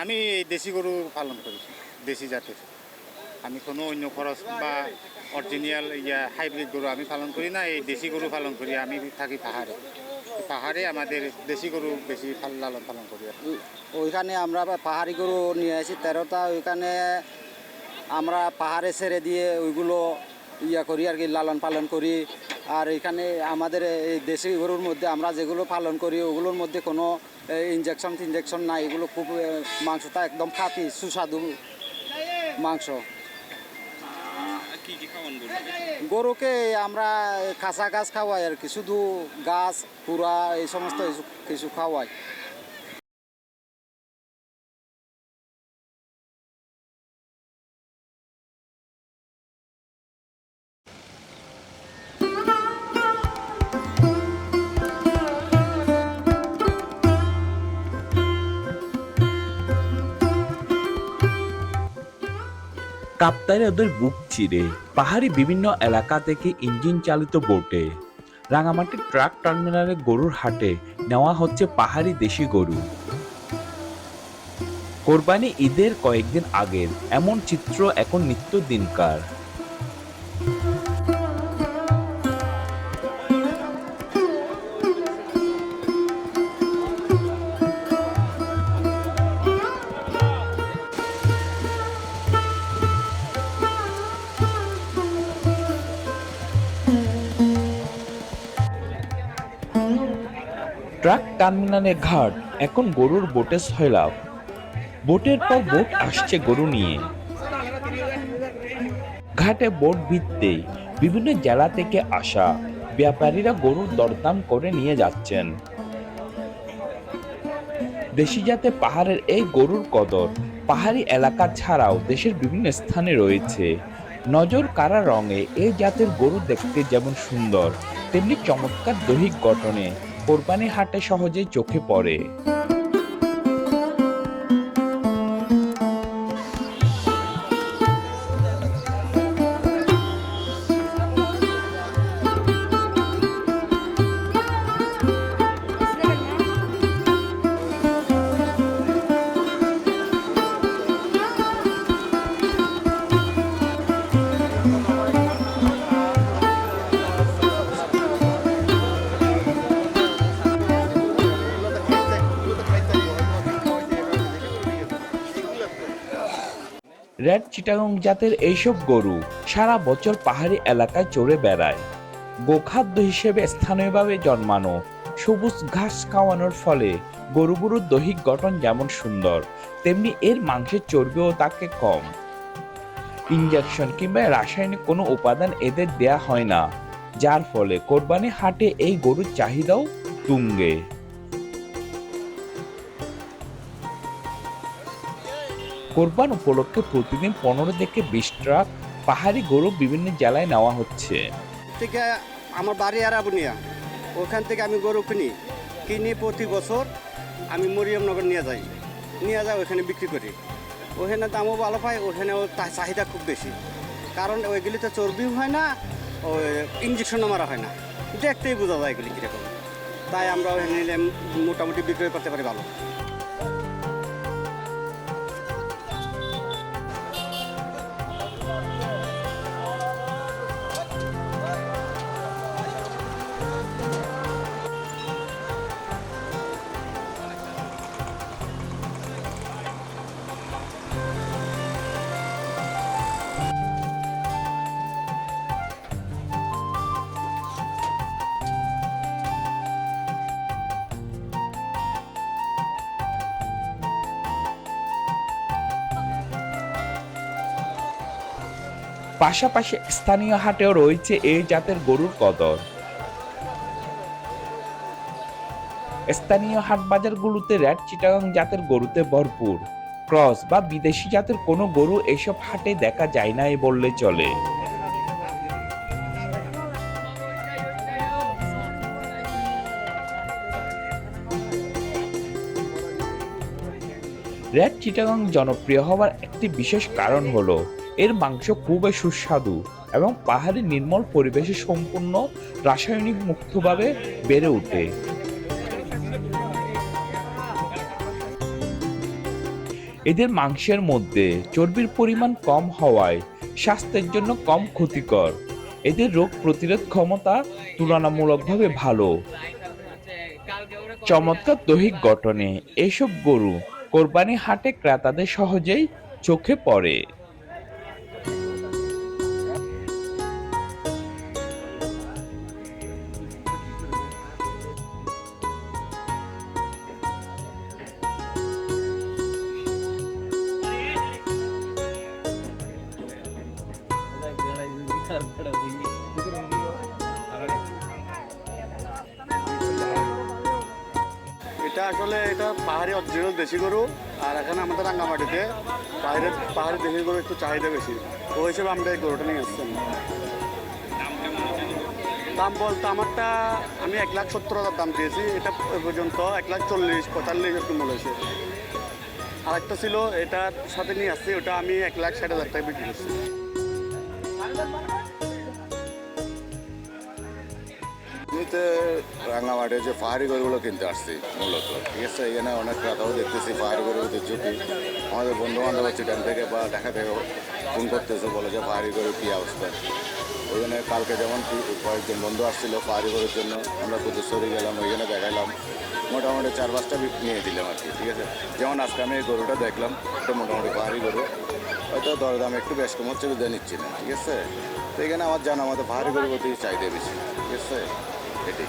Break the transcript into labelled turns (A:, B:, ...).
A: আমি দেশি গরু পালন করি, দেশি জাতের। আমি কোনো অন্য খরচ বা অরিজিনাল ইয়া হাইব্রিড গরু আমি পালন করি না, এই দেশি গরু পালন করি, আমি থাকি পাহাড়ে। পাহাড়ে আমাদের দেশি গরু বেশি লালন পালন করি
B: ওইখানে আমরা পাহাড়ি গরু নিয়ে আসি, তেরোটা, ওইখানে আমরা পাহাড়ে ছেড়ে দিয়ে ওইগুলো ইয়া করি আর কি, লালন পালন করি। আর এখানে আমাদের এই দেশি গরুর মধ্যে আমরা যেগুলো পালন করি ওগুলোর মধ্যে কোনো ইঞ্জেকশন টিনজেকশন নাই। এগুলো খুব মাংসটা একদম খাঁটি সুস্বাদু মাংস।
C: কি কি খাওয়ান গরু
B: গরুকে আমরা কাঁচা গাছ খাওয়াই আর কি। শুধু গাছ পুরা এই সমস্ত কিছু খাওয়াই।
D: কাপ্তাইরা ওদের বুক চিরে। পাহাড়ি বিভিন্ন এলাকা থেকে ইঞ্জিন চালিত বোটে। রাঙামাটি ট্রাক টার্মিনালে গরুর হাটে নেওয়া হচ্ছে পাহাড়ি দেশি গরু। কোরবানি ঈদের কয়েকদিন আগের এমন চিত্র এখন নিত্য দিনকার। ট্রাক টার্মিনালের ঘাট। এখন গরুর বোটে সয়লাভ বোটের পর বোট আসছে গরু নিয়ে। ঘাটে বোট ভিত্তে বিভিন্ন জেলা থেকে আসা ব্যাপারীরা গরুর দরদাম করে নিয়ে যাচ্ছেন। দেশি জাতে পাহাড়ের এই গরুর কদর পাহাড়ি এলাকা ছাড়াও দেশের বিভিন্ন স্থানে রয়েছে। নজর কারা রঙে এই জাতের গরু দেখতে যেমন সুন্দর, তেমনি চমৎকার দৈহিক গঠনে কোরবানি হাটে সহজেই চোখে পড়ে। রেড চিটাগং জাতের এইসব গরু সারা বছর পাহাড়ি এলাকায় চড়ে বেড়ায়। গোখাদ্য হিসেবে স্থানীয়ভাবে জন্মানো, সবুজ ঘাস খাওয়ানোর ফলে গরুগুলোর দৈহিক গঠন যেমন সুন্দর, তেমনি এর মাংসের চর্বিও তাকে কম। ইঞ্জেকশন কিংবা রাসায়নিক কোনো উপাদান এদের দেয়া হয় না, যার ফলে কোরবানি হাটে এই গরুর চাহিদাও তুঙ্গে। কোরবান উপলক্ষে প্রতিদিন পনেরো থেকে বিশ ট্রাক পাহাড়ি গরু বিভিন্ন জেলায় নেওয়া হচ্ছে।
B: থেকে আমার বাড়ি আরাবুনিয়া, ওখান থেকে আমি গরু কিনি। কিনে প্রতি বছর আমি মরিয়মনগর নিয়ে যাই। নিয়ে যাই, ওখানে বিক্রি করি। ওখানে দামও ভালো পাই, ওখানেও চাহিদা খুব বেশি। কারণ ওইগুলিতে চর্বিও হয় না, ওই ইঞ্জেকশনও মারা হয় না। দেখতেই বোঝা যায় এগুলি কীরকম। তাই আমরা ওখানে মোটামুটি বিক্রি করতে পারি ভালো।
D: পাশাপাশি স্থানীয় হাটেও রয়েছে এই জাতের গরুর কদর। স্থানীয় হাট বাজারগুলোতে রেড, চিটাগাং জাতের গরুতে ভরপুর। ক্রস বা বিদেশি জাতের কোনো গরু এসব হাটে দেখা যায় না বললে চলে। রেড, চিটাগাং জনপ্রিয় হওয়ার একটি বিশেষ কারণ হলো এর মাংস খুবই সুস্বাদু এবং পাহাড়ি নির্মল পরিবেশে সম্পূর্ণ রাসায়নিক মুক্তভাবে বেড়ে ওঠে। এদের মাংসের মধ্যে চর্বির পরিমাণ কম হওয়ায় স্বাস্থ্যের জন্য কম ক্ষতিকর। এদের রোগ প্রতিরোধ ক্ষমতা তুলনামূলকভাবে ভালো। চমৎকার দৈহিক গঠনে এসব গরু কোরবানি হাটে ক্রেতাদের সহজেই চোখে পড়ে।
B: এটা আসলে এটা পাহাড়ি অরিজিনাল দেশি গরু আর এখানে আমাদের রাঙ্গামাটিতে পাহাড়ের পাহাড়ি দেশি গরু একটু চাহিদা বেশি। ওই হিসেবে আমরা এই গরুটা নিয়ে আসছি। দাম বলতে আমারটা আমি এক লাখ সত্তর হাজার দাম দিয়েছি এটা এ পর্যন্ত এক লাখ চল্লিশ পঁয়তাল্লিশ এরকম বলেছে। আর একটা ছিল এটার সাথে নিয়ে আসছি ওটা আমি এক লাখ ষাট হাজার টাকা বিক্রি করছি।
C: এমনিতে রাঙামাঠে যে পাহাড়ি গরুগুলো কিনতে আসছি মূলত। ঠিক আছে, এখানে অনেক ক্রেতাও দেখতেছি পাহাড়ি গরুদের ঝুঁকি। আমাদের বন্ধু বান্ধব চিটান থেকে বা ঢাকা থেকে ফোন করতেছে, বলে যে পাহাড়ি গরু কী অবস্থা। ওইখানে কালকে যেমন কয়েকজন বন্ধু আসছিল পাহাড়ি গরুর জন্য, আমরা কুতুশ্বরী গেলাম, ওইখানে দেখাইলাম মোটামুটি চার পাঁচটা নিয়ে দিলাম আর কি, ঠিক আছে। যেমন আজকে আমি এই গরুটা দেখলাম, এটা মোটামুটি পাহাড়ি গরু। হয়তো দরদাম একটু বেশ কম হচ্ছে নিচ্ছি না, ঠিক আছে। তো এখানে আমার জানা মতো পাহাড়ি গরুর প্রতি চাহিদা বেশি, ঠিক আছে। এটাই